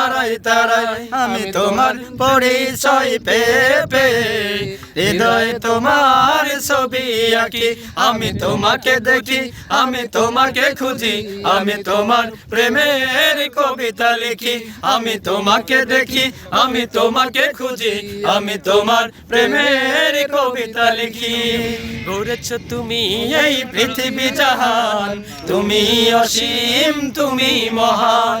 তারায় তারায় আমি তোমার পরিচয় পেয়ে হৃদয় তোমার ছবি আঁকি। আমি তোমাকে দেখি, আমি তোমাকে খুঁজি। আমি তোমার প্রেমের কবিতা লিখি। আমি তোমাকে দেখি, আমি তোমাকে খুঁজি। আমি তোমার প্রেমের কবিতা লিখি। গড়েছ তুমি এই পৃথিবী জাহান। তুমি অসীম, তুমি মহান।